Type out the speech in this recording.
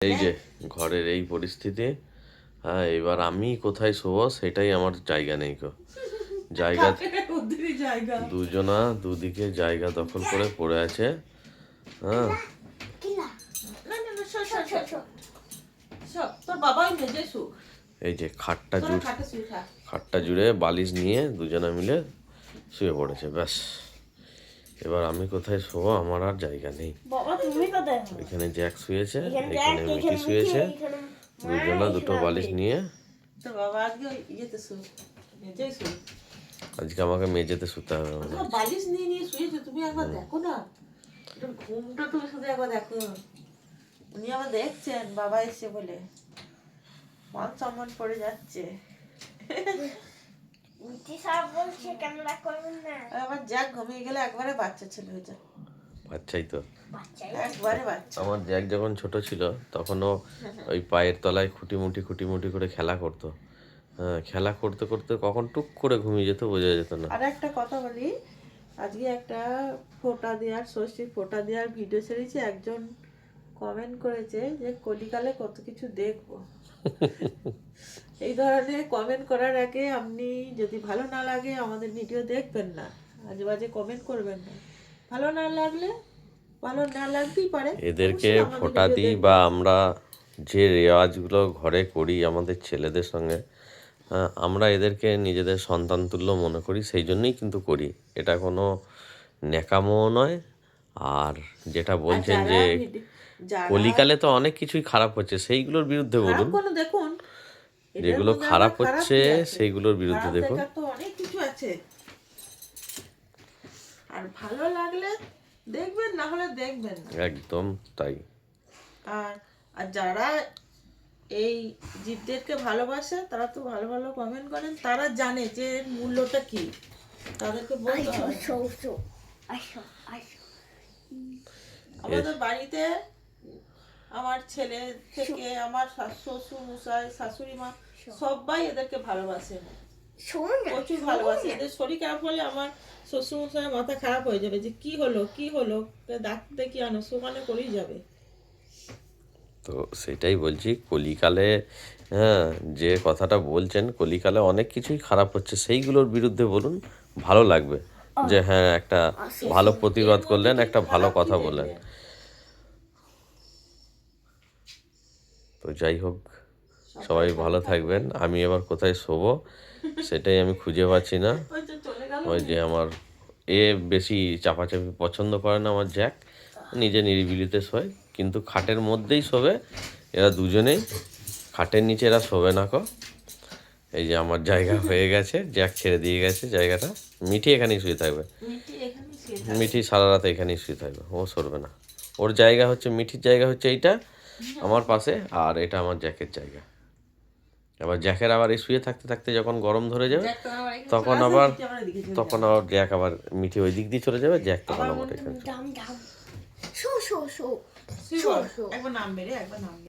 এই যে ঘরের এই পরিস্থিতি হ্যাঁ এবার আমি কোথায় শোবো সেটাই আমার জায়গা নেই কো জায়গা দুজনা দুদিকে জায়গা দখল করে পড়ে আছে হ্যাঁ। এই যে খাটটা জুড়ে খাটটা জুড়ে বালিশ নিয়ে দুজনা মিলে শুয়ে পড়েছে ব্যাস। এবার আমি কোথায় শোবো আমার আর জায়গা নেই। বাবা তুমি এখানে জ্যাক শুয়েছে এখানে মিকি শুয়েছে। দুজনা দুটো বালিশ নিয়ে। আজকে ইয়েতে শু মেজে শু। আজকে আমাকে মেঝেতে শুতে হবে হয়। বালিশ নিয়ে নিয়ে শুয়েছো তুমি একবার দেখো না। ঘুমটা তুমি শুধু একবার দেখো। উনি আবার দেখছেন বাবা এসে বলে। মান সম্মান পড়ে যাচ্ছে। মিটি আবার যাক ঘুমিয়ে গেলে একবারে বাচ্চা ছেলে হয়ে যায়। বাচ্চাই তো। একবারে আমার জ্যাক যখন ছোট ছিল তখনও ওই পায়ের তলায় খুঁটিমুটি খুঁটিমুটি করে খেলা করতো। হ্যাঁ খেলা করতে করতে কখন টুক করে ঘুমিয়ে যেত বোঝা যেত না। আর একটা কথা বলি আজকে একটা ফোটা দেওয়ার ষষ্ঠীর ফোটা দেওয়ার ভিডিও ছেড়েছি একজন কমেন্ট করেছে যে কলিকালে কত কিছু দেখব? এই ধরনের কমেন্ট করার আগে আপনি যদি ভালো না লাগে আমাদের ভিডিও দেখবেন না। আজে বাজে কমেন্ট করবেন না। ভালো না লাগলে ভালো না লাগতেই পারে। এদেরকে ফোটা দিই বা আমরা যে রেওয়াজগুলো ঘরে করি আমাদের ছেলেদের সঙ্গে আমরা এদেরকে নিজেদের সন্তান তুল্য মনে করি সেই জন্যই কিন্তু করি। এটা কোনো ন্যাকামো নয়। আর যেটা বলছেন যে কলিকালে তো অনেক কিছুই খারাপ হচ্ছে সেইগুলোর বিরুদ্ধে বলুন। দেখুন যেগুলো খারাপ হচ্ছে সেইগুলোর বিরুদ্ধে দেখুন। অনেক কিছু আছে। আর ভালো লাগলে দেখবেন না হলে দেখবেন না। একদম তাই। আর আর যারা এই জীবদেরকে ভালোবাসে তারা তো ভালো ভালো কমেন্ট করেন তারা জানে যে এর মূল্যটা কি। তাদেরকে বলতে হয় আমাদের বাড়িতে আমার ছেলে থেকে আমার শাশ- শ্বশুর মশাই শাশুড়ি মা সবাই এদেরকে ভালোবাসে। না প্রচুর ভালোবাসে। এদের শরীর খারাপ হলে আমার শ্বশুর মাথা খারাপ হয়ে যাবে। যে কি হলো কি হলো ডাক্তার দেখি আনো? সমানে করেই যাবে। তো সেটাই বলছি কলিকালে হ্যাঁ যে কথাটা বলছেন কলিকালে অনেক কিছুই খারাপ হচ্ছে। সেইগুলোর বিরুদ্ধে বলুন ভালো লাগবে। যে হ্যাঁ একটা ভালো প্রতিবাদ করলেন একটা ভালো কথা বললেন। তো যাই হোক সবাই ভালো থাকবেন। আমি এবার কোথায় শোবো সেটাই আমি খুঁজে পাচ্ছি না। ওই যে আমার এ বেশি চাপাচাপি পছন্দ করে না আমার জ্যাক। নিজে নিরিবিলিতে শোয় কিন্তু খাটের মধ্যেই শোবে। এরা দুজনেই খাটের নিচে এরা শোবে না কো। এই যে আমার জায়গা হয়ে গেছে জ্যাক ছেড়ে দিয়ে গেছে জায়গাটা। মিঠি এখানেই শুয়ে থাকবে। মিঠি সারা রাত এখানেই শুয়ে থাকবে ও সরবে না। ওর জায়গা হচ্ছে মিঠির জায়গা হচ্ছে এইটা আমার পাশে আর এটা আমার জ্যাকের জায়গা। এবার জ্যাকের আবার এই শুয়ে থাকতে থাকতে যখন গরম ধরে যাবে তখন আবার তখন আবার জ্যাক আবার মিঠি ওই দিক দিয়ে চলে যাবে জ্যাক তখন আবার এখানে